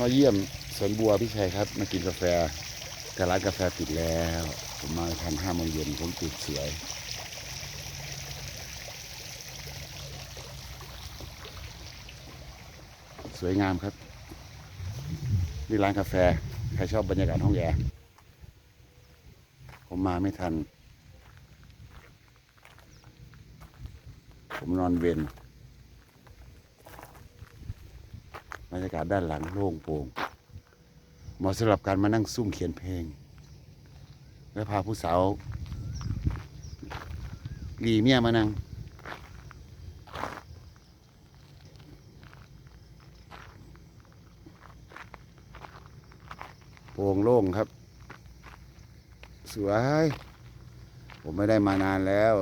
มาเยี่ยมสวนบัวพี่ชัยครับมากินกาแฟแต่ร้านกาแฟปิดแล้ว ผมมาทันห้าโมงเย็นผมติดเสียสวยงามครับ นี่ร้านกาแฟ ใครชอบบรรยากาศห้องแอร์ผมมาไม่ทัน ผมนอนเวนบร รยากาศด้านหลังโล่งโปร่งเหมาะสำหรับการมานั่งซุ่มเขียนเพลง และพาผู้สาวดีเมียมานั่งโปร่งโล่งครับ สวย ผมไม่ได้มานานแล้ว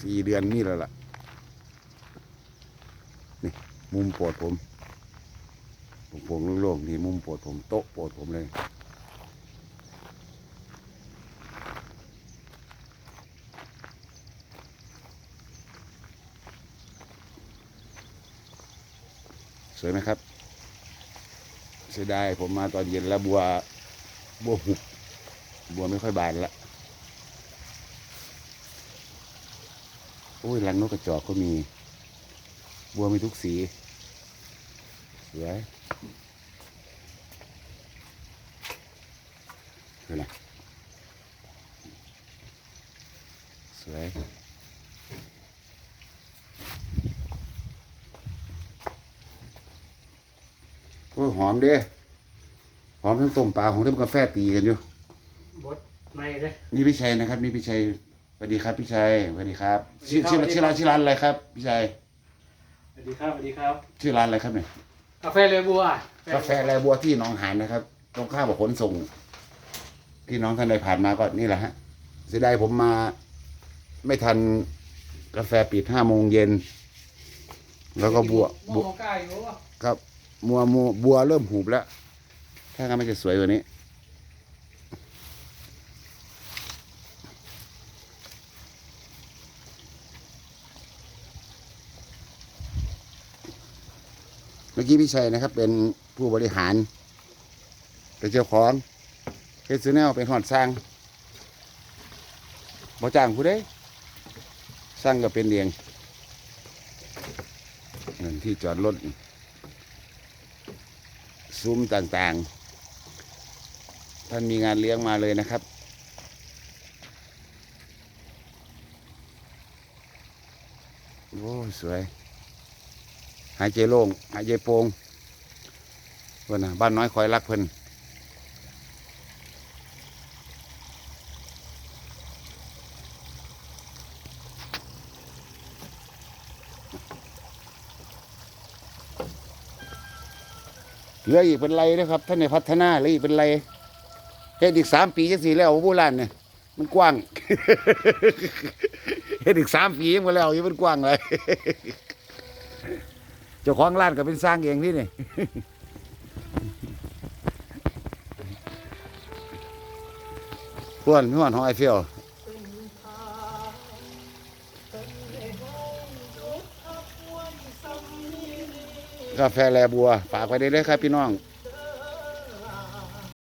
สี่เดือนนี่แล้วล่ะ มุมโปรดผมผมโปร่งๆโล่งๆนี่มุมโปรดผมโต๊ะโปรดผมเลยสวยไหมครับ เสียดายผมมาตอนเย็นแล้วบัวบัวหุบบัวไม่ค่อยบานละโอ้ยรังนกกระจอกก็มี บัวมีทุกสีสวยคืออะไรสวยโอ้ยหอมเด้หอมทั้งต้มปลาหอมทั้งกาแฟตีกันอยู่ บดไม่เลยนี่พี่ชัยนะครับ นี่พี่ชัยสวัสดีครับพี่ชัยสวัสดีครับชื่อสวัชื่อสดีครับชื่อร้านชื่อร้านอะไรครับพี่ชัยส วัสดีครับสวัสดีครับ ชื่อร้านอะไรครับเนี่ยกาแฟเลบัวกาแฟแรบัวที่หนองหานนะครับ ตรงข้ามกับขนส่งที่น้องท่านใดผ่านมาก็นี่แหละฮะเสียดายผมมา ไม่ทันกาแฟปิดห้าโมงเย็น แล้วก็บัวบับัววใกล้อยู่วะครับมัวมัวบัวเริ่มหูบแล้ว ถ้างั้นไม่จะสวยกว่านี้ มื่อกี้พี่ชัยนะครับ เป็นผู้บริหารเป็นเจ้าของเฮดซูแนลเป็นหอดสร้างบ่จ้างผู้ใดสร้างก็เป็นเรียงเงินที่จอดรถซุ้มต่างๆ ท่านมีงานเลี้ยงมาเลยนะครับ โอ้สวย หายใจโล่งหายใจโปร่งเพิ่นนะบ้านน้อยคอยรักเพิ่อนเหลืออีกเป็นไรนะครับท่านในพัฒนาเหลืออีกเป็นไรเฮ็ดอีกสามปีจะสี่แล้วโบราณเนี่ยมันกว้างเฮ็ดอีกสามปียังมาแล้วยังมันกว้างเลย จ้าของร้านก็เป็นสร้างเองที่นี่พ่วนพ่วนหองไอเฟลกาแฟแลบัว ฝากไว้ได้เลยครับพี่น้อง